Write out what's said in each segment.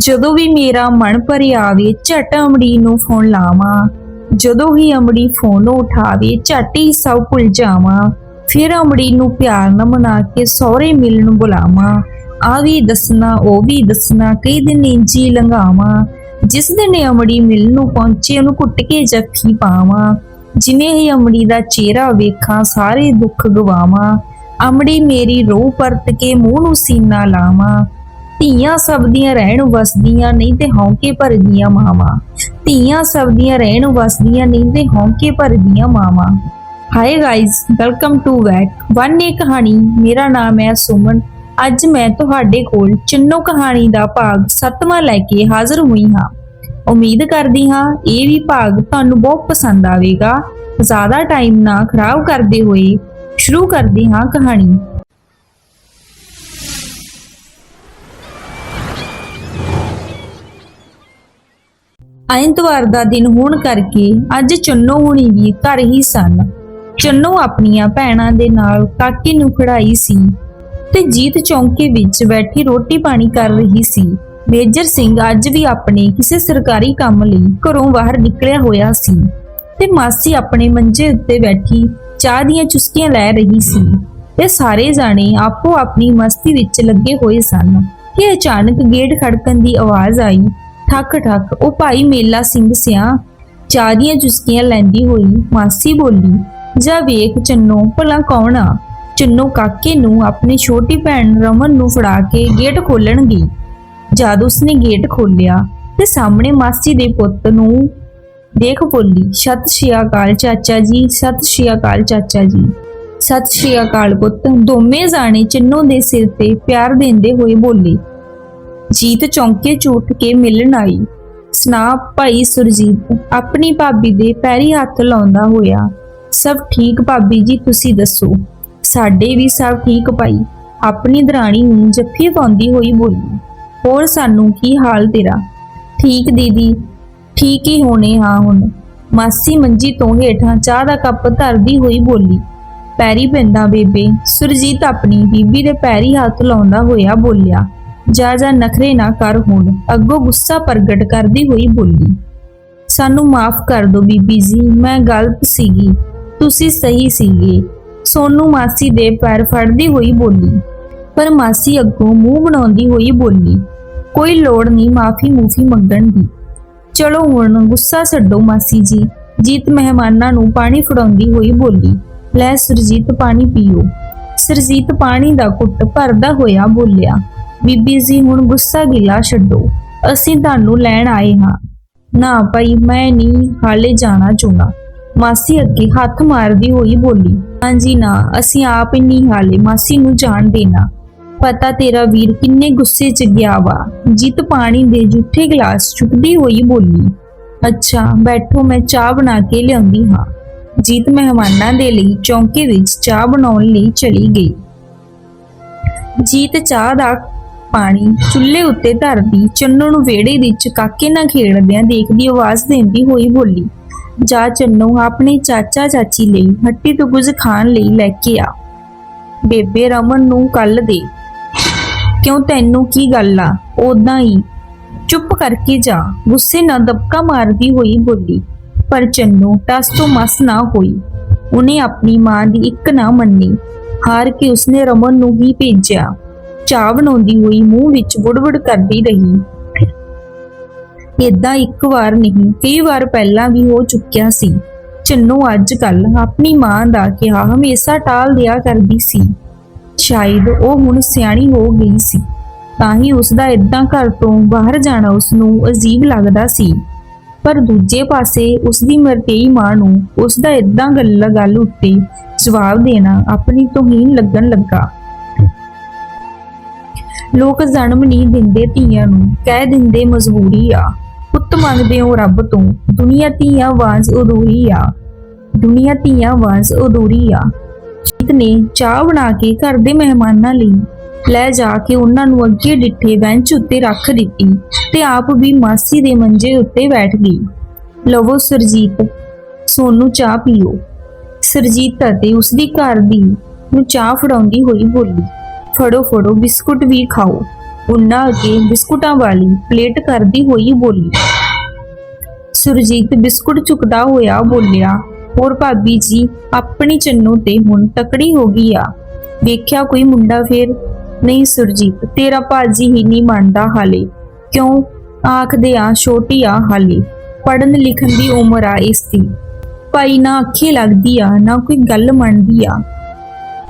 ਜਦੋਂ ਵੀ ਮੇਰਾ ਮਨ ਭਰ ਆਵੇ, ਝਟ ਅਮੜੀ ਨੂੰ ਫੋਨ ਲਾਵਾਂ। ਜਦੋਂ ਹੀ ਅਮੜੀ ਫੋਨ ਉਠਾਵੇ, ਝਟ ਹੀ ਸਭ ਭੁੱਲ ਜਾਵਾਂ। ਫਿਰ ਅਮੜੀ ਨੂੰ ਪਿਆਰ ਨਾਲ ਮਨਾ ਕੇ ਸਹੁਰੇ ਮਿਲਣ ਬੁਲਾਵਾਂ। ਆ ਵੀ ਦੱਸਣਾ, ਉਹ ਵੀ ਦੱਸਣਾ, ਕਈ ਦਿਨ ਇੰਜੀ ਲੰਘਾਵਾਂ। ਜਿਸ ਦਿਨ ਅਮੜੀ ਮਿਲਣ ਨੂੰ ਪਹੁੰਚੇ, ਉਹਨੂੰ ਕੁੱਟ ਕੇ ਜੱਫੀ ਪਾਵਾਂ। ਜਿਵੇਂ ਹੀ ਅਮੜੀ ਦਾ ਚਿਹਰਾ ਵੇਖਾਂ, ਸਾਰੇ ਦੁੱਖ ਗਵਾਵਾਂ। ਅਮੜੀ ਮੇਰੀ ਰੋਹ ਪਰਤ ਕੇ ਮੂੰਹ ਨੂੰ ਸੀਨਾ ਲਾਵਾਂ। ਧੀਆਂ ਸਭ ਦੀਆਂ ਰਹਿਣ ਵਸਦੀਆਂ ਨਹੀਂ ਤੇ ਹੌਂਕੇ ਭਰਦੀਆਂ ਮਾਵਾਂ। ਧੀਆਂ ਸਭ ਦੀਆਂ ਰਹਿਣ ਵਸਦੀਆਂ ਨਹੀਂ ਤੇ ਹੌਂਕੇ ਭਰਦੀਆਂ ਮਾਵਾਂ। ਹਾਈ ਗਾਇਜ਼ ਵੈਲਕਮ ਟੂ ਵੈਕ ਵਨ ਏ ਕਹਾਣੀ, ਮੇਰਾ ਨਾਮ ਹੈ ਸੁਮਨ। ਅੱਜ ਮੈਂ ਤੁਹਾਡੇ ਕੋਲ ਚਿੰਨੋ ਕਹਾਣੀ ਦਾ ਭਾਗ 7ਵਾਂ ਲੈ ਕੇ ਹਾਜ਼ਰ ਹੋਈ ਹਾਂ। ਉਮੀਦ ਕਰਦੀ ਹਾਂ ਇਹ ਵੀ ਭਾਗ ਤੁਹਾਨੂੰ ਬਹੁਤ ਪਸੰਦ ਆਵੇਗਾ। ਜ਼ਿਆਦਾ ਟਾਈਮ ਨਾ ਖਰਾਬ ਕਰਦੇ ਹੋਏ ਸ਼ੁਰੂ ਕਰਦੇ ਹਾਂ ਕਹਾਣੀ। ਐਤਵਾਰ ਦਾ ਦਿਨ ਹੋਣ ਕਰਕੇ ਅੱਜ ਚੰਨੋ ਹੁਣੀ ਵੀ ਘਰ ਹੀ ਸਨ। ਚੰਨੋ ਆਪਣੀਆਂ ਭੈਣਾਂ ਦੇ ਨਾਲ ਕਾਕੇ ਨੂੰ ਖੜਾਈ ਸੀ ਤੇ ਜੀਤ ਚੌਂਕੇ ਵਿੱਚ ਬੈਠੀ ਰੋਟੀ ਪਾਣੀ ਕਰ ਰਹੀ ਸੀ। ਮੇਜਰ ਸਿੰਘ ਅੱਜ ਵੀ ਆਪਣੇ ਕਿਸੇ ਸਰਕਾਰੀ ਕੰਮ ਲਈ ਘਰੋਂ ਬਾਹਰ ਨਿਕਲਿਆ ਹੋਇਆ ਸੀ ਤੇ ਮਾਸੀ ਆਪਣੇ ਮੰਜੇ ਉੱਤੇ ਬੈਠੀ ਚਾਹ ਦੀਆਂ ਚੁਸਕੀਆਂ ਲੈ ਰਹੀ ਸੀ ਤੇ ਸਾਰੇ ਜਾਣੇ ਆਪੋ ਆਪਣੀ ਮਸਤੀ ਵਿੱਚ ਲੱਗੇ ਹੋਏ ਸਨ ਕਿ ਅਚਾਨਕ ਗੇਟ ਖੜਕਣ ਦੀ ਆਵਾਜ਼ ਆਈ ਠੱਕ ਠੱਕ। ਉਹ ਭਾਈ ਮੇਲਾ ਸਿੰਘ ਸਿਆ ਚਾਹ ਚੁਸਕੀਆਂ ਲੈਂਦੀ ਹੋਈ ਮਾਸੀ ਬੋਲੀ, ਜਾ ਵੇਖ ਚੰਨੋ, ਭਲਾ ਕੌਣ ਆ? ਚੰਨੋ ਕਾਕੇ ਨੂੰ ਆਪਣੀ ਛੋਟੀ ਭੈਣ ਰਮਨ ਨੂੰ ਫੜਾ ਕੇ ਗੇਟ ਖੋਲਣ ਗਈ ਜਦ ਉਸਨੇ ਗੇਟ ਖੋਲਿਆ ਤੇ ਸਾਹਮਣੇ ਮਾਸੀ ਦੇ ਪੁੱਤ ਨੂੰ ਦੇਖ ਬੋਲੀ, ਸਤਿ ਸ਼੍ਰੀ ਅਕਾਲ ਚਾਚਾ ਜੀ, ਸਤਿ ਸ਼੍ਰੀ ਅਕਾਲ ਚਾਚਾ ਜੀ। ਸਤਿ ਸ਼੍ਰੀ ਅਕਾਲ ਪੁੱਤ। ਦੋਵੇਂ ਜਾਣੇ ਚੰਨੋ ਦੇ ਸਿਰ ਤੇ ਪਿਆਰ ਦਿੰਦੇ ਹੋਏ ਬੋਲੇ ਜੀਤ ਚੌਂਕੇ ਚ ਕੇ ਮਿਲਣ ਆਈ। ਸਨਾ ਭਾਈ ਸੁਰਜੀਤ ਆਪਣੀ ਭਾਬੀ ਦੇ ਪੈਰੀ ਹੱਥ ਲਾਉਂਦਾ ਹੋਇਆ, ਸਭ ਠੀਕ ਭਾਬੀ ਜੀ, ਤੁਸੀਂ ਦੱਸੋ? ਸਾਡੇ ਵੀ ਸਭ ਠੀਕ ਭਾਈ। ਆਪਣੀ ਦਰਾਣੀ ਨੂੰ ਜੱਫੀ ਪਾਉਂਦੀ ਹੋਈ ਬੋਲੀ, ਹੋਰ ਸਾਨੂੰ ਕੀ ਹਾਲ ਤੇਰਾ? ਠੀਕ ਦੀਦੀ, ਠੀਕ ਹੀ ਹੋਣੇ ਹਾਂ ਹੁਣ। ਮਾਸੀ ਮੰਜੀ ਤੋਂ ਹੇਠਾਂ ਚਾਹ ਦਾ ਕੱਪ ਧਰਦੀ ਹੋਈ ਬੋਲੀ, ਪੈਰੀ ਪੈਂਦਾ ਬੇਬੇ। ਸੁਰਜੀਤ ਆਪਣੀ ਬੀਬੀ ਦੇ ਪੈਰੀ ਹੱਥ ਲਾਉਂਦਾ ਹੋਇਆ ਬੋਲਿਆ ਜਾ ਜਾ ਨਖਰੇ ਨਾ ਕਰ ਹੁਣ ਅੱਗੋਂ ਗੁੱਸਾ ਪ੍ਰਗਟ ਕਰਦੀ ਹੋਈ ਬੋਲੀ, ਸਾਨੂੰ ਮਾਫ ਕਰ ਦਿਓ ਬੀਬੀ ਜੀ, ਮੈਂ ਗਲਤ ਸੀਗੀ, ਤੁਸੀਂ ਸਹੀ ਸੀਗੇ। ਸੋਨੂ ਮਾਸੀ ਦੇ ਪੈਰ ਫੜਦੀ ਹੋਈ ਬੋਲੀ, ਪਰ ਮਾਸੀ ਅੱਗੋਂ ਮੂੰਹ ਬਣਾਉਂਦੀ ਹੋਈ ਬੋਲੀ, ਕੋਈ ਲੋੜ ਨਹੀਂ ਮਾਫੀ ਮੂਫੀ ਮੰਗਣ ਦੀ। ਚਲੋ ਹੁਣ ਗੁੱਸਾ ਛੱਡੋ ਮਾਸੀ ਜੀ। ਜੀਤ ਮਹਿਮਾਨਾਂ ਨੂੰ ਪਾਣੀ ਫੜਾਉਂਦੀ ਹੋਈ ਬੋਲੀ, ਲੈ ਸੁਰਜੀਤ ਪਾਣੀ ਪੀਓ। ਸੁਰਜੀਤ ਪਾਣੀ ਦਾ ਘੁੱਟ ਭਰਦਾ ਹੋਇਆ ਬੋਲਿਆ ਬੀਬੀ ਜੀ, ਹੁਣ ਗੁੱਸਾ ਗਿਲਾ ਛੱਡੋ। ਅਸੀਂ ਤੁਹਾਨੂੰ ਲੈਣ ਆਏ ਹਾਂ। ਨਾ ਭਾਈ, ਮੈਂ ਨਹੀਂ, ਹਾਲੇ ਜਾਣਾ ਚਾਹੁੰਦਾ ਮਾਸੀ ਅੱਗੇ ਹੱਥ ਮਾਰਦੀ ਹੋਈ ਬੋਲੀ, ਹਾਂਜੀ ਨਾ, ਅਸੀਂ ਆਪ ਹੀ ਨਹੀਂ ਹਾਲੇ ਮਾਸੀ ਨੂੰ ਜਾਣ ਦੇਣਾ। ਪਤਾ ਤੇਰਾ ਵੀਰ ਕਿੰਨੇ ਗੁੱਸੇ 'ਚ ਗਿਆ ਵਾ। ਜਿੱਤ ਪਾਣੀ ਦੇ ਜੂਠੇ ਗਲਾਸ ਚੁੱਕਦੀ ਹੋਈ ਬੋਲੀ, ਅੱਛਾ, ਬੈਠੋ, ਮੈਂ ਚਾਹ ਬਣਾ ਕੇ ਲਿਆਉਂਦੀ ਹਾਂ। ਜੀਤ ਮਹਿਮਾਨਾਂ ਦੇ ਲਈ ਚੌਂਕੇ ਵਿੱਚ ਚਾਹ ਬਣਾਉਣ ਲਈ ਚਲੀ ਗਈ। ਜੀਤ ਚਾਹ ਦਾ ਪਾਣੀ ਚੁੱਲ੍ਹੇ ਉੱਤੇ ਧਰਦੀ ਚੰਨੋ ਨੂੰ ਵਿਹੜੇ ਵਿੱਚ ਕਾਕੇ ਨਾਲ ਖੇਡਦਿਆਂ ਦੇਖਦੀ ਆਵਾਜ਼ ਦਿੰਦੀ ਹੋਈ ਬੋਲੀ, ਜਾ ਚੰਨੋ, ਆਪਣੇ ਚਾਚਾ ਚਾਚੀ ਲਈ ਹੱਟੀ ਤੋਂ ਕੁਝ ਖਾਣ ਲਈ ਲੈ ਕੇ ਆ। ਬੇਬੇ ਰਮਨ ਨੂੰ ਕੱਲ ਦੇ। ਕਿਉਂ ਤੈਨੂੰ ਕੀ ਗੱਲ ਆ? ਉਦਾਂ ਹੀ। ਚੁੱਪ ਕਰਕੇ ਜਾ। ਗੁੱਸੇ ਨਾਲ ਦਬਕਾ ਮਾਰਦੀ ਹੋਈ ਬੋਲੀ, ਪਰ ਚੰਨੂ, ਟਸ ਤੋਂ ਮਸ ਨਾ ਹੋਈ। ਉਹਨੇ ਆਪਣੀ ਮਾਂ ਦੀ ਇੱਕ ਨਾ ਮੰਨੀ। ਹਾਰ ਕੇ ਉਸਨੇ ਰਮਨ ਨੂੰ ਹੀ ਭੇਜਿਆ। ਚਾਹ ਬਣਾਉਂਦੀ ਹੋਈ ਮੂੰਹ ਵਿੱਚ ਬੁੜਬੁੜ ਕਰਦੀ ਰਹੀ। ਇਦਾਂ ਇੱਕ ਵਾਰ ਨਹੀਂ, ਕਈ ਵਾਰ ਪਹਿਲਾਂ ਵੀ ਹੋ ਚੁੱਕਿਆ ਸੀ। ਚੰਨੂ ਅੱਜ ਕੱਲ ਆਪਣੀ ਮਾਂ ਦਾ ਕਿਹਾ, ਹਮੇਸ਼ਾ ਟਾਲ ਦਿਆ ਕਰਦੀ ਸੀ। ਸ਼ਾਇਦ ਉਹ ਹੁਣ ਸਿਆਣੀ ਹੋ ਗਈ ਸੀ। ਤਾਂ ਹੀ ਉਸ ਦਾ ਇਦਾਂ ਘਰ ਤੋਂ ਬਾਹਰ ਜਾਣਾ ਉਸ ਨੂੰ ਅਜੀਬ ਲੱਗਦਾ ਸੀ। ਪਰ ਦੂਜੇ ਪਾਸੇ ਉਸ ਦੀ ਮਰਤੇਈ ਮਾਂ ਨੂੰ ਉਸ ਦਾ ਇਦਾਂ ਗੱਲ ਗੱਲ ਉੱਤੇ ਜਵਾਬ ਦੇਣਾ ਆਪਣੀ ਤੋਹੀਨ ਲੱਗਣ ਲੱਗਾ। ਲੋਕ ਜਨਮ ਨਹੀਂ ਦਿੰਦੇ ਧੀਆਂ ਨੂੰ, ਕਹਿ ਦਿੰਦੇ ਮਜਬੂਰੀ ਆ। ਪੁੱਤ ਮੰਗਦੇ ਹੋ ਰੱਬ ਤੋਂ, ਦੁਨੀਆ ਧੀਆਂ ਵਾਂਝ ਅਧੂਰੀ ਆ। ਦੁਨੀਆ ਧੀਆਂ ਵਾਂਝ ਅਧੂਰੀ ਆ। ਜੀਤ ਨੇ ਚਾਹ ਬਣਾ ਕੇ ਘਰ ਦੇ ਮਹਿਮਾਨਾਂ ਲਈ ਲੈ ਜਾ ਕੇ ਉਹਨਾਂ ਨੂੰ ਅੱਗੇ ਡਿੱਠੇ ਬੈਂਚ ਉੱਤੇ ਰੱਖ ਦਿੱਤੀ ਤੇ ਆਪ ਵੀ ਮਾਸੀ ਦੇ ਮੰਜੇ ਉੱਤੇ ਬੈਠ ਗਈ। ਲਵੋ ਸਰਜੀਤ, ਸੋਨੂੰ ਚਾਹ ਪੀਓ। ਸਰਜੀਤ ਅਤੇ ਉਸਦੀ ਘਰ ਦੀ ਨੂੰ ਚਾਹ ਫੜਾਉਂਦੀ ਹੋਈ ਬੋਲੀ। ਫੜੋ ਫੜੋ, ਬਿਸਕੁਟ ਵੀ ਖਾਓ। ਉਹਨਾਂ ਅੱਗੇ ਬਿਸਕੁਟਾਂ ਵਾਲੀ ਪਲੇਟ ਕਰਦੀ ਹੋਈ ਬੋਲੀ। ਸੁਰਜੀਤ ਬਿਸਕੁਟ ਚੁਕਦਾ ਹੋਇਆ ਬੋਲਿਆ, ਹੋਰ ਭਾਬੀ ਜੀ, ਆਪਣੀ ਚੰਨੂ ਤੇ ਹੁਣ ਤਕੜੀ ਹੋ ਗਈ ਆ। ਵੇਖਿਆ ਕੋਈ ਮੁੰਡਾ ਫੇਰ? ਨਹੀਂ ਸੁਰਜੀਤ, ਤੇਰਾ ਭਾਜੀ ਹੀ ਨਹੀਂ ਮੰਨਦਾ ਹਾਲੇ। ਕਿਉਂ? ਆਖਦੇ ਆ ਛੋਟੀ ਆ ਹਾਲੇ। ਪੜਨ ਲਿਖਣ ਦੀ ਉਮਰ ਆ ਇਸ ਦੀ। ਭਾਈ ਨਾ ਅੱਖੇ ਲੱਗਦੀ ਆ, ਨਾ ਕੋਈ ਗੱਲ ਮੰਨਦੀ ਆ।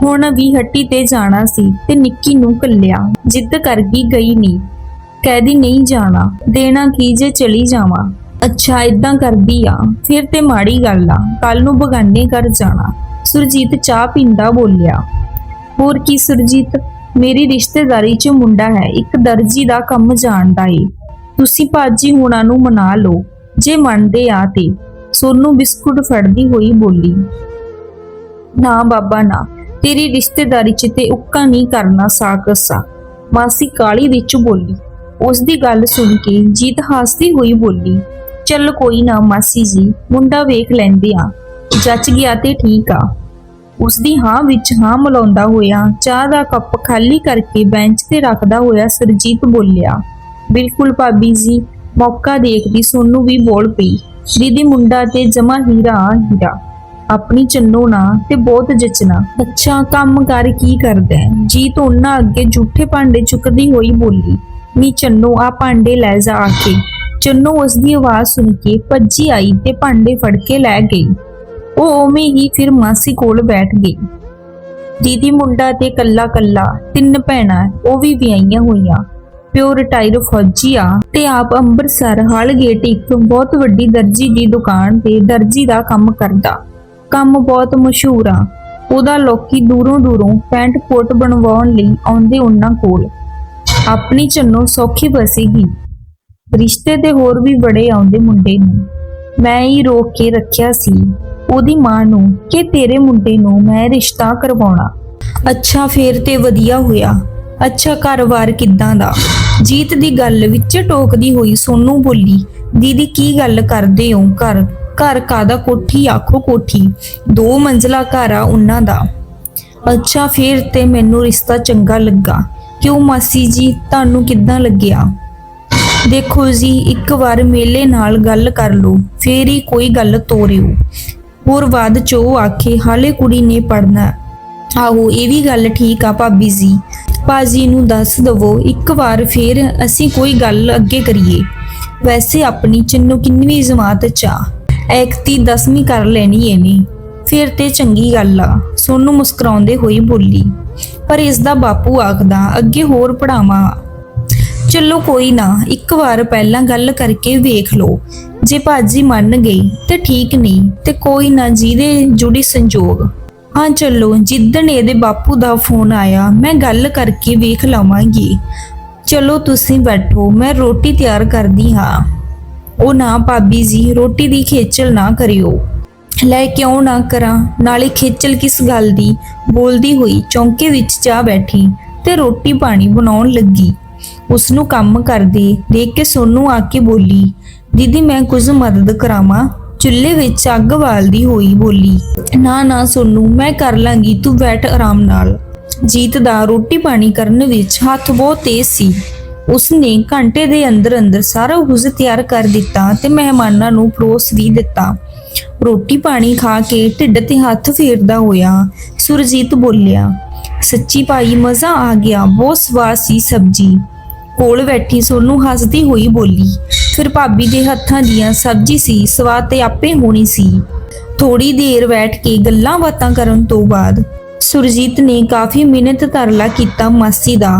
ਹੁਣ ਵੀ ਹੱਟੀ ਤੇ ਜਾਣਾ ਸੀ ਤੇ ਨਿੱਕੀ ਨੂੰ ਕੱਲਿਆ ਜਿੱਦ ਕਰ ਵੀ ਗਈ ਨਹੀਂ ਕਹਿਦੀ ਨਹੀਂ ਜਾਣਾ। ਦੇਣਾ ਕੀ ਜੇ ਚਲੀ ਜਾਵਾਂ। ਅੱਛਾ ਇਦਾਂ ਕਰਦੀ ਆ। ਫਿਰ ਤੇ ਮਾੜੀ ਗੱਲ ਆ। ਕੱਲ ਨੂੰ ਬਗਾਨੇ ਘਰ ਜਾਣਾ। ਸੁਰਜੀਤ ਚਾਹ ਪੀਂਦਾ ਬੋਲਿਆ। ਹੋਰ ਕੀ ਸੁਰਜੀਤ? ਮੇਰੀ ਰਿਸ਼ਤੇਦਾਰੀ 'ਚ ਮੁੰਡਾ ਹੈ। ਇੱਕ ਦਰਜੀ ਦਾ ਕੰਮ ਜਾਣਦਾ ਏ। ਤੁਸੀਂ ਭਾਜੀ ਹੁਣਾਂ ਨੂੰ ਮਨਾ ਲਓ। ਜੇ ਮੰਨਦੇ ਆ ਤੇ। ਸੋਨੂੰ ਬਿਸਕੁਟ ਫੜਦੀ ਹੋਈ ਬੋਲੀ। ਨਾ ਬਾਬਾ, ਨਾ। ਤੇਰੀ ਰਿਸ਼ਤੇਦਾਰੀ 'ਚ ਤੇ ਉੱਕਾ ਨਹੀਂ ਕਰਨਾ ਸਾਕਸਾ ਮਾਸੀ ਕਾਲੀ ਵਿੱਚ ਬੋਲੀ। ਉਸ ਦੀ ਗੱਲ ਸੁਣ ਕੇ ਜੀਤ ਹੱਸਦੀ ਹੋਈ ਬੋਲੀ, ਚੱਲ ਕੋਈ ਨਾ ਮਾਸੀ ਜੀ, ਮੁੰਡਾ ਵੇਖ ਲੈਂਦੇ ਆ। ਜੱਚ ਗਿਆ ਤੇ ਠੀਕ ਆ। ਉਸ ਦੀ ਹਾਂ ਵਿੱਚ ਹਾਂ ਮਿਲਾਉਂਦਾ ਹੋਇਆ ਚਾਹ ਦਾ ਕੱਪ ਖਾਲੀ ਕਰਕੇ ਬੈਂਚ ਤੇ ਰੱਖਦਾ ਹੋਇਆ ਸਰਜੀਤ ਬੋਲਿਆ, ਬਿਲਕੁਲ ਭਾਬੀ ਜੀ, ਮੌਕਾ ਦੇਖਦੀ ਸੋਨੂੰ ਵੀ ਬੋਲ ਪਈ। ਦੀਦੀ ਮੁੰਡਾ ਤੇ ਜਮਾ ਹੀਰਾ ਆ ਹੀਰਾ। ਆਪਣੀ ਚੰਨੋ ਨਾ ਤੇ ਬਹੁਤ ਜਚਣਾ ਅੱਛਾ ਕੰਮ ਕਰ ਕੀ ਕਰਦਾ ਹੈ? ਜੀਤ ਉਹਨਾਂ ਅੱਗੇ ਝੂਠੇ ਭਾਂਡੇ ਚੁੱਕਦੀ ਹੋਈ ਬੋਲੀ, ਨੀ ਚੰਨੋ, ਆ ਭਾਂਡੇ ਲੈ ਜਾ ਆ ਕੇ। ਚੰਨੋ ਉਸ ਦੀ ਆਵਾਜ਼ ਸੁਣ ਕੇ ਭੱਜੀ ਆਈ ਤੇ ਭਾਂਡੇ ਫੜ ਕੇ ਲੈ ਗਈ। ਉਹ ਉਵੇਂ ਹੀ ਫਿਰ ਮਾਸੀ ਕੋਲ ਬੈਠ ਗਈ। ਦੀਦੀ ਮੁੰਡਾ ਤੇ ਕੱਲਾ ਕੱਲਾ, ਤਿੰਨ ਭੈਣਾਂ, ਉਹ ਵੀ ਵਿਆਹੀਆਂ ਹੋਈਆਂ। ਪਿਓ ਰਿਟਾਇਰ ਫੌਜੀ ਆ ਤੇ ਆਪ ਅੰਮ੍ਰਿਤਸਰ ਹਾਲ ਗੇਟ ਇੱਕ ਬਹੁਤ ਵੱਡੀ ਦਰਜੀ ਦੀ ਦੁਕਾਨ ਤੇ ਦਰਜੀ ਦਾ ਕੰਮ ਕਰਦਾ। ਕੰਮ ਬਹੁਤ ਮਸ਼ਹੂਰ ਆ। ਉਹਦਾ ਲੋਕੀ ਦੂਰੋਂ ਦੂਰੋਂ ਪੈਂਟ ਕੋਟ ਬਣਵਾਉਣ ਲਈ ਆਉਂਦੇ ਉਹਨਾਂ ਕੋਲ। ਆਪਣੀ ਚੰਨੋ ਸੌਖੀ ਵਸੇਗੀ। ਰਿਸ਼ਤੇ ਤੇ ਹੋਰ ਵੀ ਬੜੇ ਆਉਂਦੇ ਮੁੰਡੇ ਨੂੰ। ਮੈਂ ਹੀ ਰੋਕ ਕੇ ਰੱਖਿਆ ਸੀ। ਉਹਦੀ ਮਾਂ ਨੂੰ ਕਿ ਤੇਰੇ ਮੁੰਡੇ ਨੂੰ ਮੈਂ ਰਿਸ਼ਤਾ ਕਰਵਾਉਣਾ। ਅੱਛਾ, ਫੇਰ ਤੇ ਵਧੀਆ ਹੋਇਆ। ਅੱਛਾ, ਘਰ-ਬਾਰ ਕਿੱਦਾਂ ਦਾ? ਜੀਤ ਦੀ ਗੱਲ ਵਿੱਚ ਟੋਕਦੀ ਹੋਈ ਸੋਨੂੰ ਬੋਲੀ, ਦੀਦੀ, ਕੀ ਗੱਲ ਕਰਦੇ ਹੋ ਘਰ? ਘਰ ਕਾਦਾ ਕੋਠੀ? ਆਖੋ ਕੋਠੀ। ਦੋ ਮੰਜ਼ਲਾ ਘਰ ਆ ਉਹਨਾਂ ਦਾ। ਅੱਛਾ, ਫੇਰ ਤੇ ਮੈਨੂੰ ਰਿਸ਼ਤਾ ਚੰਗਾ ਲੱਗਾ। ਕਿਉਂ ਮਾਸੀ ਜੀ? ਤੁਹਾਨੂੰ ਕਿੱਦਾਂ ਲੱਗਿਆ? ਦੇਖੋ ਜੀ, ਇੱਕ ਵਾਰ ਮੇਲੇ ਨਾਲ ਗੱਲ ਕਰ ਲਓ, ਫੇਰ ਹੀ ਕੋਈ ਗੱਲ ਤੋਰਿਓ। ਹੋਰ ਬਾਅਦ ਚ ਉਹ ਆਖੇ, ਹਾਲੇ ਕੁੜੀ ਨੇ ਪੜਨਾ ਆਹੋ, ਇਹ ਵੀ ਗੱਲ ਠੀਕ ਆ ਭਾਬੀ ਜੀ। ਪਾਜੀ ਨੂੰ ਦੱਸ ਦਵੋ, ਇੱਕ ਵਾਰ ਫੇਰ ਅਸੀਂ ਕੋਈ ਗੱਲ ਅੱਗੇ ਕਰੀਏ। ਵੈਸੇ ਆਪਣੀ ਚੰਨੂ ਕਿੰਨਵੀਂ ਜਮਾਤ ਚ ਆ। ਐਕਤੀ 10ਵੀਂ ਕਰ ਲੈਣੀ ਇਹਨੇ ਫਿਰ ਤੇ ਚੰਗੀ ਗੱਲ ਆ, ਸੋਨੂੰ ਮੁਸਕਰਾਉਂਦੇ ਹੋਈ ਬੋਲੀ, ਪਰ ਇਸ ਦਾ ਬਾਪੂ ਆਖਦਾ, ਅੱਗੇ ਹੋਰ ਪੜਾਵਾਂ ਚਲੋ ਕੋਈ ਨਾ, ਇੱਕ ਵਾਰ ਪਹਿਲਾਂ ਗੱਲ ਕਰਕੇ ਵੇਖ ਲਓ। ਜੇ ਭਾਜੀ ਮੰਨ ਗਈ ਤੇ ਠੀਕ ਨਹੀਂ, ਤੇ ਕੋਈ ਨਾ ਜਿਹਦੇ ਜੁੜੀ ਸੰਜੋਗ। ਹਾਂ, ਚਲੋ, ਜਿੱਦਣ ਇਹਦੇ ਬਾਪੂ ਦਾ ਫੋਨ ਆਇਆ, ਮੈਂ ਗੱਲ ਕਰਕੇ ਵੇਖ ਲਵਾਂਗੀ। ਚਲੋ ਤੁਸੀਂ ਬੈਠੋ, ਮੈਂ ਰੋਟੀ ਤਿਆਰ ਕਰਦੀ ਹਾਂ। ਉਹ ਨਾ ਭਾਬੀ ਜੀ, ਰੋਟੀ ਦੀ ਖੇਚਲ ਨਾ ਕਰਿਓ। ਲੈ ਕਿਉਂ ਨਾ ਕਰਾਂ? ਨਾਲੇ ਖੇਚਲ ਕਿਸ ਗੱਲ ਦੀ? ਬੋਲਦੀ ਹੋਈ ਚੌਂਕੇ ਵਿੱਚ ਜਾ ਬੈਠੀ ਤੇ ਰੋਟੀ ਪਾਣੀ ਬਣਾਉਣ ਲੱਗੀ। ਉਸ ਨੂੰ ਕੰਮ ਕਰਦੇ ਦੇਖ ਕੇ ਸੋਨੂੰ ਆ ਕੇ ਬੋਲੀ, ਦੀਦੀ, ਮੈਂ ਕੁਝ ਮਦਦ ਕਰਾਵਾਂ? ਚੁੱਲ੍ਹੇ ਵਿੱਚ ਅੱਗ ਬਾਲਦੀ ਹੋਈ ਬੋਲੀ, ਨਾ ਨਾ ਸੋਨੂੰ, ਮੈਂ ਕਰ ਲਾਂਗੀ, ਤੂੰ ਬੈਠ ਆਰਾਮ ਨਾਲ। ਜੀਤ ਦਾ ਰੋਟੀ ਪਾਣੀ ਕਰਨ ਵਿੱਚ ਹੱਥ ਬਹੁਤ ਤੇਜ਼ ਸੀ। ਉਸਨੇ ਘੰਟੇ ਦੇ ਅੰਦਰ ਅੰਦਰ ਸਾਰਾ ਕੁਝ ਤਿਆਰ ਕਰ ਦਿੱਤਾ ਤੇ ਮਹਿਮਾਨਾਂ ਨੂੰ ਪਰੋਸ ਵੀ ਦਿੱਤਾ। ਰੋਟੀ ਪਾਣੀ ਖਾ ਕੇ ਢਿੱਡ ਤੇ ਹੱਥ ਫੇਰਦਾ ਹੋਇਆ ਸੁਰਜੀਤ ਬੋਲਿਆ, ਸੱਚੀ ਭਾਈ, ਮਜ਼ਾ ਆ ਗਿਆ, ਬਹੁਤ ਸਵਾਦ ਸੀ ਸਬਜੀ। ਕੋਲ ਬੈਠੀ ਸੋਨੂੰ ਹੱਸਦੀ ਹੋਈ ਬੋਲੀ, ਫਿਰ ਭਾਬੀ ਦੇ ਹੱਥਾਂ ਦੀਆਂ ਸਬਜੀ ਸੀ, ਸਵਾਦ ਤੇ ਆਪੇ ਹੋਣੀ ਸੀ। ਥੋੜੀ ਦੇਰ ਬੈਠ ਕੇ ਗੱਲਾਂ ਬਾਤਾਂ ਕਰਨ ਤੋਂ ਬਾਅਦ ਸੁਰਜੀਤ ਨੇ ਕਾਫੀ ਮਿਹਨਤ ਤਰਲਾ ਕੀਤਾ ਮਾਸੀ ਦਾ।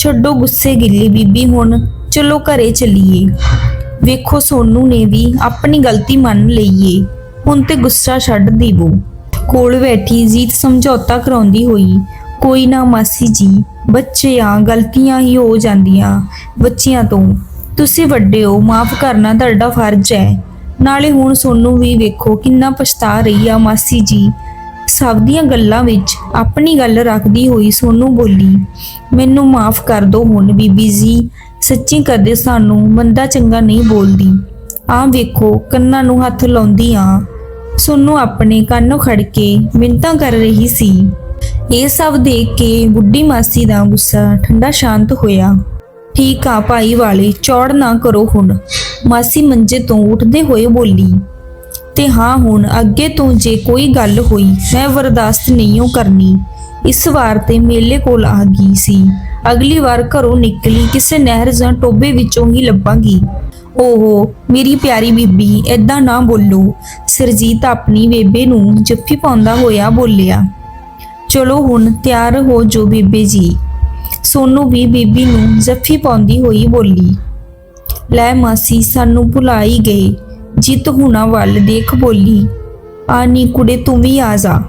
ਛੱਡੋ ਗੁੱਸੇ ਗਿੱਲੀ ਬੀਬੀ ਹੁਣ, ਚਲੋ ਘਰੇ ਚੱਲੀਏ। ਵੇਖੋ ਸੋਨੂ ਨੇ ਵੀ ਆਪਣੀ ਗਲਤੀ ਮੰਨ ਲਈਏ। ਹੁਣ ਤੇ ਗੁੱਸਾ ਛੱਡ ਦੇਵੋ। ਕੋਲ ਬੈਠੀ ਜੀਤ ਸਮਝੌਤਾ ਕਰਾਉਂਦੀ ਹੋਈ, ਕੋਈ ਨਾ ਮਾਸੀ ਜੀ, ਬੱਚੇ ਆ, ਗਲਤੀਆਂ ਹੀ ਹੋ ਜਾਂਦੀਆਂ। ਬੱਚਿਆਂ ਤੋਂ, ਤੁਸੀਂ ਵੱਡੇ ਹੋ, ਮਾਫ ਕਰਨਾ ਤੁਹਾਡਾ ਫਰਜ਼ ਹੈ। ਨਾਲੇ ਹੁਣ ਸੋਨੂੰ ਵੀ ਵੇਖੋ ਕਿੰਨਾ ਪਛਤਾ ਰਹੀ ਆ ਮਾਸੀ ਜੀ। ਸਭ ਦੀਆਂ ਗੱਲਾਂ ਵਿੱਚ ਆਪਣੀ ਗੱਲ ਰੱਖਦੀ ਹੋਈ ਸੋਨੂੰ ਬੋਲੀ, ਮੈਨੂੰ ਮਾਫ ਕਰ ਦਿਓ ਹੁਣ ਬੀਬੀ ਜੀ, ਸੱਚੀ ਕਦੇ ਸਾਨੂੰ ਮੰਦਾ ਚੰਗਾ ਨਹੀਂ ਬੋਲਦੀ। ਆਹ ਵੇਖੋ ਕੰਨਾਂ ਨੂੰ ਹੱਥ ਲਾਉਂਦੀ ਆ ਸੋਨੂੰ ਆਪਣੇ ਕੰਨੋਂ ਖੜ ਕੇ ਮਿੰਤਾਂ ਕਰ ਰਹੀ ਸੀ। ਇਹ ਸਭ ਦੇਖ ਕੇ ਬੁੱਢੀ ਮਾਸੀ ਦਾ ਗੁੱਸਾ ਠੰਡਾ ਸ਼ਾਂਤ ਹੋਇਆ। ਠੀਕ ਆ ਭਾਈ ਵਾਲੇ, ਚੌੜ ਨਾ ਕਰੋ ਹੁਣ। ਮਾਸੀ ਮੰਜੇ ਤੋਂ ਉੱਠਦੇ ਹੋਏ ਬੋਲੀ ਤੇ ਹਾਂ ਹੁਣ ਅੱਗੇ ਤੋਂ ਜੇ ਕੋਈ ਗੱਲ ਹੋਈ, ਮੈਂ ਬਰਦਾਸ਼ਤ ਨਹੀਂ ਕਰਨੀ। ਇਸ ਵਾਰ ਤੇ ਮੇਲੇ ਕੋਲ ਆ ਗਈ ਸੀ। ਅਗਲੀ ਵਾਰ ਘਰੋਂ ਨਿਕਲੀ ਕਿਸੇ ਨਹਿਰ ਜਾਂ ਟੋਬੇ ਵਿੱਚੋਂ ਹੀ ਲੱਭਾਂਗੀ। ਓਹੋ, ਮੇਰੀ ਪਿਆਰੀ ਬੀਬੀ ਐਦਾਂ ਨਾ ਬੋਲੋ। ਸਰਜੀਤ ਆਪਣੀ ਬੇਬੇ ਨੂੰ ਜੱਫੀ ਪਾਉਂਦਾ ਹੋਇਆ ਬੋਲਿਆ। ਚਲੋ ਹੁਣ ਤਿਆਰ ਹੋ ਜੋ ਬੀਬੀ ਜੀ। ਸੋਨੂ ਵੀ ਬੀਬੀ ਨੂੰ ਜੱਫੀ ਪਾਉਂਦੀ ਹੋਈ ਬੋਲੀ। ਲੈ ਮਾਸੀ, ਸਾਨੂੰ ਭੁਲਾਈ ਗਏ। ਜਿੱਤ ਹੁਣਾ ਵੱਲ ਦੇਖ ਬੋਲੀ ਆ ਨੀ ਕੁੜੇ, ਤੂੰ ਵੀ ਆ ਜਾ।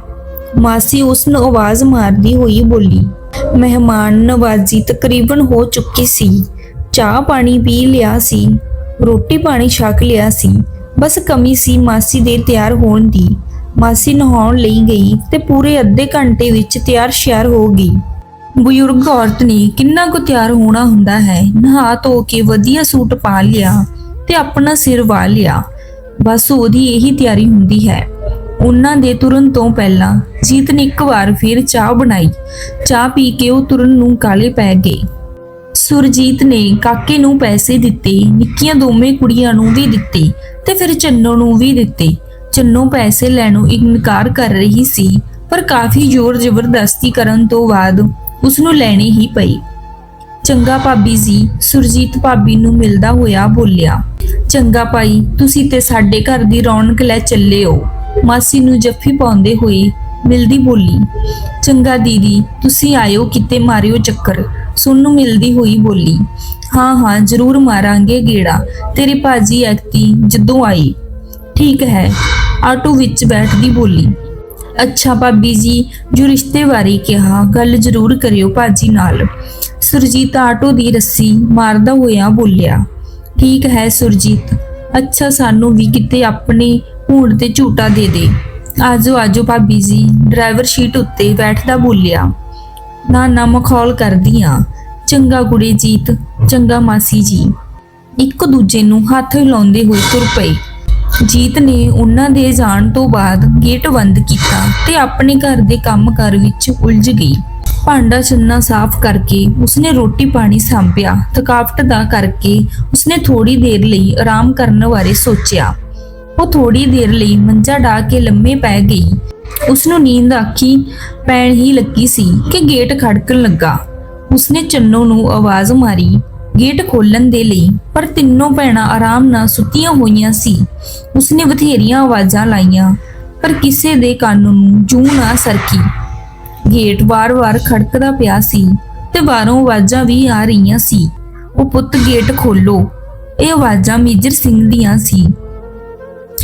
ਮਾਸੀ ਉਸ ਨੂੰ ਆਵਾਜ਼ ਮਾਰਦੀ ਹੋਈ ਬੋਲੀ, ਮਹਿਮਾਨ ਨਵਾਜ਼ੀ ਤਕਰੀਬਨ ਹੋ ਚੁੱਕੀ ਸੀ। ਚਾਹ ਪਾਣੀ ਪੀ ਲਿਆ ਸੀ, ਰੋਟੀ ਪਾਣੀ ਛਕ ਲਿਆ ਸੀ, ਬਸ ਕਮੀ ਸੀ ਮਾਸੀ ਦੇ ਤਿਆਰ ਹੋਣ ਦੀ। ਮਾਸੀ ਨਹਾਉਣ ਲਈ ਗਈ ਤੇ ਪੂਰੇ ਅੱਧੇ ਘੰਟੇ ਵਿੱਚ ਤਿਆਰ ਸ਼ਿਆਰ ਹੋ ਗਈ। ਬਜ਼ੁਰਗ ਔਰਤ ਨੇ ਕਿੰਨਾ ਕੁ ਤਿਆਰ ਹੋਣਾ ਹੁੰਦਾ ਹੈ, ਨਹਾ ਧੋ ਕੇ ਵਧੀਆ ਸੂਟ ਪਾ ਲਿਆ ਤੇ ਆਪਣਾ ਸਿਰ ਵਾ ਲਿਆ। ਬਸ ਉਹਦੀ ਇਹੀ ਤਿਆਰੀ ਹੁੰਦੀ ਹੈ। ਉਹਨਾਂ ਦੇ ਤੁਰਨ ਤੋਂ ਪਹਿਲਾਂ ਜੀਤ ਨੇ ਇੱਕ ਵਾਰ ਫਿਰ ਚਾਹ ਬਣਾਈ। ਚਾਹ ਪੀ ਕੇ ਉਹ ਤੁਰਨ ਨੂੰ ਕਾਲੇ ਪੈ ਗਏ। ਸੁਰਜੀਤ ਨੇ ਕਾਕੇ ਨੂੰ ਪੈਸੇ ਦਿੱਤੇ, ਨਿੱਕੀਆਂ ਦੋਵੇਂ ਕੁੜੀਆਂ ਨੂੰ ਵੀ ਦਿੱਤੇ ਤੇ ਫਿਰ ਚੰਨੋ ਨੂੰ ਵੀ ਦਿੱਤੇ। ਚੰਨੋ ਪੈਸੇ ਲੈਣੋਂ ਇਨਕਾਰ ਕਰ ਰਹੀ ਸੀ, ਪਰ ਕਾਫੀ ਜ਼ੋਰ ਜ਼ਬਰਦਸਤੀ ਕਰਨ ਤੋਂ ਬਾਅਦ ਉਸ ਨੂੰ ਲੈਣੀ ਹੀ ਪਈ। ਚੰਗਾ ਭਾਬੀ ਜੀ ਸੁਰਜੀਤ ਭਾਬੀ ਨੂੰ ਮਿਲਦਾ ਹੋਇਆ ਬੋਲਿਆ, ਚੰਗਾ ਭਾਈ, ਤੁਸੀਂ ਤੇ ਸਾਡੇ ਘਰ ਦੀ ਰੌਣਕ ਲੈ ਚੱਲੇ ਹੋ। ਮਾਸੀ ਨੂੰ ਜੱਫੀ ਪਾਉਂਦੇ ਹੋਏ ਮਿਲਦੀ ਬੋਲੀ, ਚੰਗਾ ਦੀਦੀ, ਤੁਸੀਂ ਆਇਓ ਕਿਤੇ ਮਾਰਿਓ ਚੱਕਰ। ਸੁਣਨ ਮਿਲਦੀ ਹੋਈ ਬੋਲੀ, ਹਾਂ ਹਾਂ, ਜ਼ਰੂਰ ਮਾਰਾਂਗੇ ਗੇੜਾ, ਤੇਰੇ ਭਾਜੀ ਐਕਤੀ ਜਦੋਂ ਆਈ ਠੀਕ ਹੈ। ਆਟੋ ਵਿੱਚ ਬੈਠਦੀ ਬੋਲੀ ਅੱਛਾ ਭਾਬੀ ਜੀ, ਜੋ ਰਿਸ਼ਤੇ ਬਾਰੇ ਕਿਹਾ, ਗੱਲ ਜ਼ਰੂਰ ਕਰਿਓ ਭਾਜੀ ਨਾਲ। ਸੁਰਜੀਤ ਆਟੋ ਦੀ ਰੱਸੀ ਮਾਰਦਾ ਹੋਇਆ ਬੋਲਿਆ, ਠੀਕ ਹੈ ਸੁਰਜੀਤ, ਅੱਛਾ ਸਾਨੂੰ ਵੀ ਕਿਤੇ ਆਪਣੇ ਭੂਣ ਤੇ ਝੂਟਾ ਦੇ ਦੇ। ਆਜੋ ਆਜੋ ਭਾਬੀ ਜੀ। ਡਰਾਈਵਰ ਸੀਟ ਉੱਤੇ ਬੈਠਦਾ ਬੋਲਿਆ, ਨਾ ਨਾ ਮਖੌਲ ਕਰਦੀ ਆ ਚੰਗਾ ਕੁੜੇ ਜੀਤ ਚੰਗਾ ਮਾਸੀ ਜੀ। ਇੱਕ ਦੂਜੇ ਨੂੰ ਹੱਥ ਹਿਲਾਉਂਦੇ ਹੋਏ ਤੁਰ ਪਏ। ਜੀਤ ਨੇ ਉਹਨਾਂ ਦੇ ਜਾਣ ਤੋਂ ਬਾਅਦ ਗੇਟ ਬੰਦ ਕੀਤਾ ਤੇ ਆਪਣੇ ਘਰ ਦੇ ਕੰਮਕਾਰ ਵਿੱਚ ਉਲਝ ਗਈ। ਭਾਂਡਾ ਚੰਨਾ ਸਾਫ਼ ਕਰਕੇ ਉਸਨੇ ਰੋਟੀ ਪਾਣੀ ਸੰਭਿਆ। ਥਕਾਵਟ ਦਾ ਕਰਕੇ ਉਸਨੇ ਥੋੜੀ ਦੇਰ ਲਈ ਆਰਾਮ ਕਰਨ ਬਾਰੇ ਸੋਚਿਆ। ਉਹ ਥੋੜੀ ਦੇਰ ਲਈ ਮੰਜਾ ਢਾ ਕੇ ਲੰਮੇ ਪੈ ਗਈ। ਉਸ ਨੂੰ ਨੀਂਦ ਆਖੀ ਪੈਣ ਹੀ ਲੱਗੀ ਸੀ ਕਿ ਗੇਟ ਖੜਕਣ ਲੱਗਾ। ਉਸਨੇ ਚੰਨੋ ਨੂੰ ਆਵਾਜ਼ ਮਾਰੀ ਗੇਟ ਖੋਲਣ ਦੇ ਲਈ, ਪਰ ਤਿੰਨੋਂ ਭੈਣਾਂ ਆਰਾਮ ਨਾਲ ਸੁੱਤੀਆਂ ਹੋਈਆਂ ਸੀ। ਉਸਨੇ ਬਥੇਰੀਆਂ ਆਵਾਜ਼ਾਂ ਲਾਈਆਂ, ਪਰ ਕਿਸੇ ਦੇ ਕੰਨ ਨੂੰ ਜੂ ਨਾ ਸਰਕੀ। ਗੇਟ ਵਾਰ-ਵਾਰ ਖੜਕਦਾ ਪਿਆ ਸੀ ਤੇ ਬਾਹਰੋਂ ਆਵਾਜ਼ਾਂ ਵੀ ਆ ਰਹੀਆਂ ਸੀ। ਉਹ ਪੁੱਤ, ਗੇਟ ਖੋਲੋ। ਇਹ ਆਵਾਜ਼ਾਂ ਮੇਜਰ ਸਿੰਘ ਦੀਆਂ ਸੀ।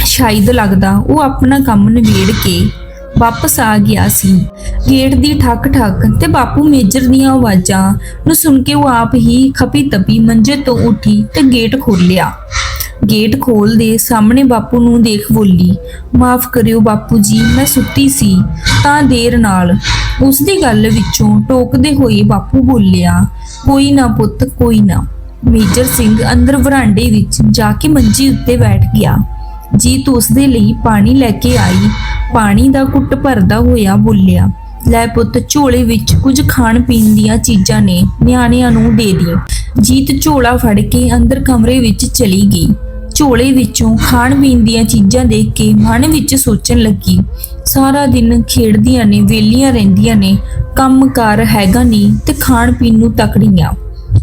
ਸ਼ਾਇਦ ਲੱਗਦਾ ਉਹ ਆਪਣਾ ਕੰਮ ਨਿਬੇੜ ਕੇ ਵਾਪਸ ਆ ਗਿਆ ਸੀ। ਗੇਟ ਦੀ ਠੱਕ ਠੱਕ ਤੇ ਬਾਪੂ ਮੇਜਰ ਦੀਆਂ ਆਵਾਜ਼ਾਂ ਨੂੰ ਸੁਣ ਕੇ ਉਹ ਆਪ ਹੀ ਖਪੀ ਤਪੀ ਮੰਜੇ ਤੋਂ ਉੱਠੀ ਤੇ ਗੇਟ ਖੋਲ੍ਹਿਆ ਗੇਟ ਖੋਲ ਦੇ ਸਾਹਮਣੇ ਬਾਪੂ ਨੂੰ ਦੇਖ ਬੋਲੀ, ਮਾਫ ਕਰਿਓ ਬਾਪੂ ਜੀ, ਮੈਂ ਸੁੱਤੀ ਸੀ। ਤਾਂ ਦੇਰ ਨਾਲ ਉਸ ਦੀ ਗੱਲ ਵਿੱਚੋਂ ਟੋਕਦੇ ਹੋਏ ਬਾਪੂ ਬੋਲਿਆ, ਕੋਈ ਨਾ ਪੁੱਤ, ਕੋਈ ਨਾ। ਮੇਜਰ ਸਿੰਘ ਅੰਦਰ ਵਰਾਂਡੇ ਵਿੱਚ ਜਾ ਕੇ ਮੰਜੀ ਉੱਤੇ ਬੈਠ ਗਿਆ। ਜੀਤ ਉਸਦੇ ਲਈ ਪਾਣੀ ਲੈ ਕੇ ਆਈ। ਪਾਣੀ ਦਾ ਕੁੱਟ ਭਰਦਾ ਹੋਇਆ ਬੋਲਿਆ, ਲੈ ਪੁੱਤ, ਝੋਲੇ ਵਿੱਚ ਕੁਝ ਖਾਣ ਪੀਣ ਦੀਆਂ ਚੀਜ਼ਾਂ ਨੇ, ਨਿਆਣਿਆਂ ਨੂੰ ਦੇ ਦੀ ਜੀਤ ਝੋਲਾ ਫੜ ਕੇ ਅੰਦਰ ਕਮਰੇ ਵਿੱਚ ਚਲੀ ਗਈ। ਝੋਲੇ ਵਿੱਚੋਂ ਖਾਣ ਪੀਣ ਦੀਆਂ ਚੀਜ਼ਾਂ ਦੇਖ ਕੇ ਮਨ ਵਿੱਚ ਸੋਚਣ ਲੱਗੀ, ਸਾਰਾ ਦਿਨ ਖੇਡਦੀਆਂ ਨੇ ਵੇਲੀਆਂ ਰਹਿੰਦੀਆਂ ਨੇ ਕੰਮਕਾਰ ਹੈਗਾ ਨਹੀਂ ਤੇ ਖਾਣ ਪੀਣ ਨੂੰ ਤਕੜੀਆਂ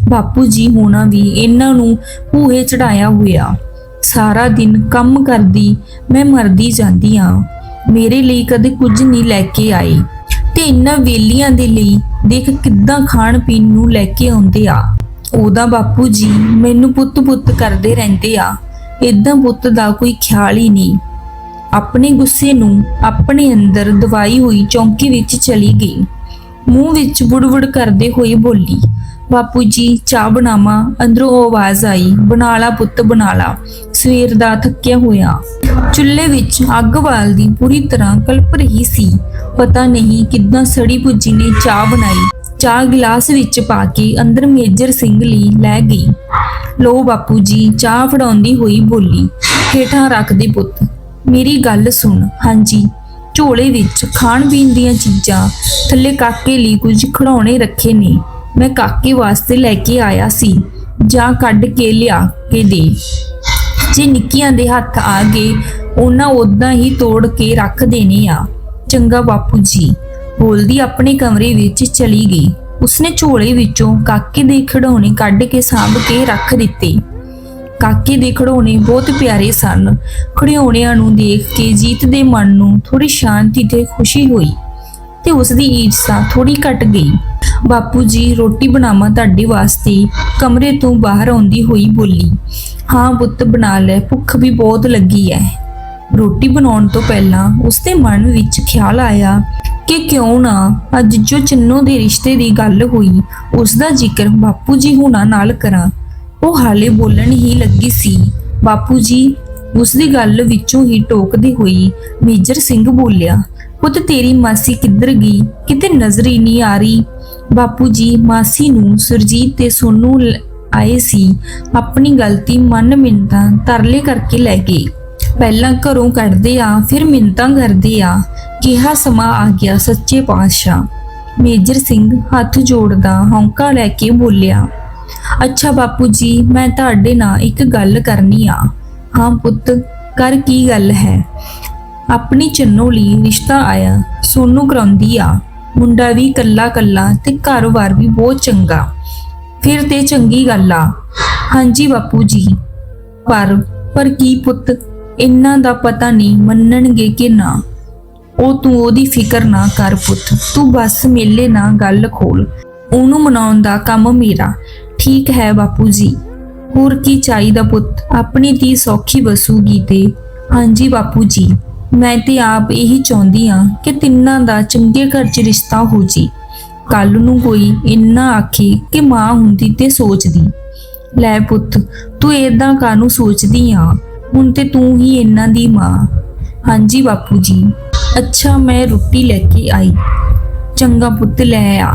ਬਾਪੂ ਜੀ ਹੋਣਾ ਵੀ ਇਹਨਾਂ ਨੂੰ ਭੂਹੇ ਚੜਾਇਆ ਹੋਇਆ। ਸਾਰਾ ਦਿਨ ਕੰਮ ਕਰਦੀ, ਮੈਂ ਮਰਦੀ ਜਾਂਦੀ ਆ। ਮੇਰੇ ਲਈ ਕਦੇ ਕੁਝ ਨਹੀਂ ਲੈ ਕੇ ਆਏ ਤੇ ਇਹਨਾਂ ਵੇਲੀਆਂ ਦੇ ਲਈ ਦੇਖ ਕਿੱਦਾਂ ਖਾਣ ਪੀਣ ਨੂੰ ਲੈ ਕੇ ਆਉਂਦੇ ਆ। ਉਹਦਾ ਬਾਪੂ ਜੀ ਮੈਨੂੰ ਪੁੱਤ-ਪੁੱਤ ਕਰਦੇ ਰਹਿੰਦੇ ਆ। ਇਦਾਂ ਪੁੱਤ ਦਾ ਕੋਈ ਖਿਆਲ ਹੀ ਨਹੀਂ। ਆਪਣੇ ਗੁੱਸੇ ਨੂੰ ਆਪਣੇ ਅੰਦਰ ਦਵਾਈ ਹੋਈ ਚੌਂਕੀ ਵਿੱਚ ਚਲੀ ਗਈ। ਮੂੰਹ ਵਿੱਚ ਬੁੜਬੁੜ ਕਰਦੇ ਹੋਏ ਬੋਲੀ, ਬਾਪੂ ਜੀ, ਚਾਹ ਬਣਾਵਾਂ? ਅੰਦਰੋਂ ਆਵਾਜ਼ ਆਈ, ਬਣਾ ਲਾ ਪੁੱਤ, ਬਣਾ ਲਾ। ਸਵੇਰ ਦਾ ਥੱਕਿਆ ਹੋਇਆ। ਚੁੱਲ੍ਹੇ ਵਿੱਚ ਅੱਗ ਬਾਲਦੀ ਪੂਰੀ ਤਰ੍ਹਾਂ ਕਲਪ ਰਹੀ ਸੀ। ਪਤਾ ਨਹੀਂ ਕਿੱਦਾਂ ਸੜੀ ਭੁੱਜੀ ਨੇ ਚਾਹ ਬਣਾਈ। ਚਾਹ ਗਲਾਸ ਵਿੱਚ ਪਾ ਕੇ ਅੰਦਰ ਮੇਜਰ ਸਿੰਘ ਲਈ ਲੈ ਗਈ। ਲੋ ਬਾਪੂ ਜੀ, ਚਾਹ ਫੜਾਉਂਦੀ ਹੋਈ ਬੋਲੀ, ਹੇਠਾਂ ਰੱਖ ਦੇ ਪੁੱਤ। ਮੇਰੀ ਗੱਲ ਸੁਣ। ਹਾਂਜੀ, ਝੋਲੇ ਵਿੱਚ ਖਾਣ ਪੀਣ ਦੀਆਂ ਚੀਜ਼ਾਂ ਥੱਲੇ ਕਾਕੇ ਲਈ ਕੁਝ ਖਿਡੌਣੇ ਰੱਖੇ ਨੇ। ਮੈਂ ਕਾਕੇ ਵਾਸਤੇ ਲੈ ਕੇ ਆਇਆ ਸੀ। ਜਾਂ ਕੱਢ ਕੇ ਲਿਆ ਕੇ ਦੇ। ਜੇ ਨਿੱਕੀਆਂ ਦੇ ਹੱਥ ਆ ਗਏ, ਉਹਨਾਂ ਉਦਾਂ ਹੀ ਤੋੜ ਕੇ ਰੱਖ ਦੇਣੇ ਆ। ਚੰਗਾ ਬਾਪੂ ਜੀ, ਬੋਲਦੀ ਆਪਣੇ ਕਮਰੇ ਵਿੱਚ ਚਲੀ ਗਈ। ਉਸਨੇ ਝੋਲੇ ਵਿੱਚੋਂ ਕਾਕੇ ਦੇ ਖਿਡੌਣੇ ਕੱਢ ਕੇ ਸਾਂਭ ਕੇ ਰੱਖ ਦਿੱਤੇ। ਕਾਕੇ ਦੇ ਖਿਡੌਣੇ ਬਹੁਤ ਪਿਆਰੇ ਸਨ। ਖਿਡੌਣਿਆਂ ਨੂੰ ਦੇਖ ਕੇ ਜੀਤ ਦੇ ਮਨ ਨੂੰ ਥੋੜੀ ਸ਼ਾਂਤੀ ਤੇ ਖੁਸ਼ੀ ਹੋਈ ਤੇ ਉਸ ਦੀ ਈਰਸ਼ਾ ਥੋੜੀ ਘਟ ਗਈ। ਬਾਪੂ ਜੀ, ਰੋਟੀ ਬਣਾਵਾਂ ਤੁਹਾਡੇ ਵਾਸਤੇ। ਕਮਰੇ ਤੋਂ ਬਾਹਰ ਆਉਂਦੀ ਹੋਈ ਬੋਲੀ, ਹਾਂ ਪੁੱਤ, ਬਣਾ ਲੈ, ਭੁੱਖ ਵੀ ਬਹੁਤ ਲੱਗੀ ਐ। ਰੋਟੀ ਬਣਾਉਣ ਤੋਂ ਪਹਿਲਾਂ ਉਸਦੇ ਮਨ ਵਿੱਚ ਖਿਆਲ ਆਇਆ ਕਿ ਕਿਉਂ ਨਾ ਅੱਜ ਜੋ ਚੰਨੋ ਦੇ ਰਿਸ਼ਤੇ ਦੀ ਗੱਲ ਹੋਈ ਉਸ ਦਾ ਜ਼ਿਕਰ ਬਾਪੂ ਜੀ ਹੁਣਾਂ ਨਾਲ ਕਰਾਂ। ਉਹ ਹਾਲੇ ਬੋਲਣ ਹੀ ਲੱਗੀ ਸੀ। ਬਾਪੂ ਜੀ ਉਸ ਦੀ ਗੱਲ ਵਿੱਚੋਂ ਹੀ ਟੋਕਦੇ ਹੋਈ ਮੇਜਰ ਸਿੰਘ ਬੋਲਿਆ ਪੁੱਤ ਤੇਰੀ ਮਾਸੀ ਕਿੱਧਰ ਗਈ? ਕਿਤੇ ਨਜ਼ਰ ਹੀ ਨਹੀਂ ਆ ਰਹੀ। ਬਾਪੂ ਜੀ, ਮਾਸੀ ਨੂੰ ਸੁਰਜੀਤ ਤੇ ਸੋਨੂ ਆਏ ਸੀ। ਆਪਣੀ ਗਲਤੀ ਮਨ ਮਿੰਤਾਂ ਤਰਲੇ ਕਰਕੇ ਲੈ ਗਏ। ਪਹਿਲਾਂ ਘਰੋਂ ਕੱਢਦੇ ਆ, ਫਿਰ ਮਿੰਤਾਂ ਕਰਦੇ ਆ। ਕਿਹਾ ਸਮਾਂ ਆ ਗਿਆ ਸੱਚੇ ਪਾਤਸ਼ਾਹ। ਮੇਜਰ ਸਿੰਘ ਹੱਥ ਜੋੜਦਾ ਹੌਂਕਾ ਲੈ ਕੇ ਬੋਲਿਆ, ਅੱਛਾ ਬਾਪੂ ਜੀ, ਮੈਂ ਤੁਹਾਡੇ ਨਾਲ ਇੱਕ ਗੱਲ ਕਰਨੀ ਆ। ਹਾਂ ਪੁੱਤ, ਕਰ ਕੀ ਗੱਲ ਹੈ? ਆਪਣੀ ਚੰਨੋ ਲਈ ਰਿਸ਼ਤਾ ਆਇਆ, ਸੋਨੂੰ ਕਰਾਉਂਦੀ ਆ। ਮੁੰਡਾ ਵੀ ਕੱਲਾ ਕੱਲਾ ਤੇ ਘਰ-ਬਾਰ ਵੀ ਬਹੁਤ ਚੰਗਾ। ਫਿਰ ਤੇ ਚੰਗੀ ਗੱਲ ਆ। ਹਾਂਜੀ ਬਾਪੂ ਜੀ। ਪਰ ਪਰ ਕੀ ਪੁੱਤ, ਇਹਨਾਂ ਦਾ ਪਤਾ ਨਹੀਂ ਮੰਨਣਗੇ ਕਿ ਨਾ। ਉਹ ਤੂੰ ਉਹਦੀ ਫਿਕਰ ਨਾ ਕਰ ਪੁੱਤ, ਤੂੰ ਬਸ ਮੇਲੇ ਨਾਲ ਗੱਲ ਖੋਲ। ਉਹਨੂੰ ਮਨਾਉਣ ਦਾ ਕੰਮ ਮੇਰਾ। ਠੀਕ ਹੈ ਬਾਪੂ ਜੀ। ਹੋਰ ਕੀ ਚਾਹੀਦਾ ਪੁੱਤ, ਆਪਣੀ ਧੀ ਸੌਖੀ ਵਸੂਗੀ ਤੇ। ਹਾਂਜੀ ਬਾਪੂ ਜੀ। ਮੈਂ ਤੇ ਆਪ ਇਹੀ ਚਾਹੁੰਦੀ ਆ ਕਿ ਤਿੰਨਾਂ ਦਾ ਚੰਗੇ ਘਰ 'ਚ ਰਿਸ਼ਤਾ ਹੋ ਜੀ। ਕੱਲ ਨੂੰ ਕੋਈ ਇੰਨਾ ਆਖੇ ਕਿ ਮਾਂ ਹੁੰਦੀ ਤੇ ਸੋਚਦੀ। ਲੈ ਪੁੱਤ, ਤੂੰ ਏਦਾਂ ਕਾਹਨੂੰ ਸੋਚਦੀ ਆ? ਹੁਣ ਤੇ ਤੂੰ ਹੀ ਇਹਨਾਂ ਦੀ ਮਾਂ। ਹਾਂਜੀ ਬਾਪੂ ਜੀ। ਅੱਛਾ, ਮੈਂ ਰੋਟੀ ਲੈ ਕੇ ਆਈ। ਚੰਗਾ ਪੁੱਤ, ਲੈ ਆ।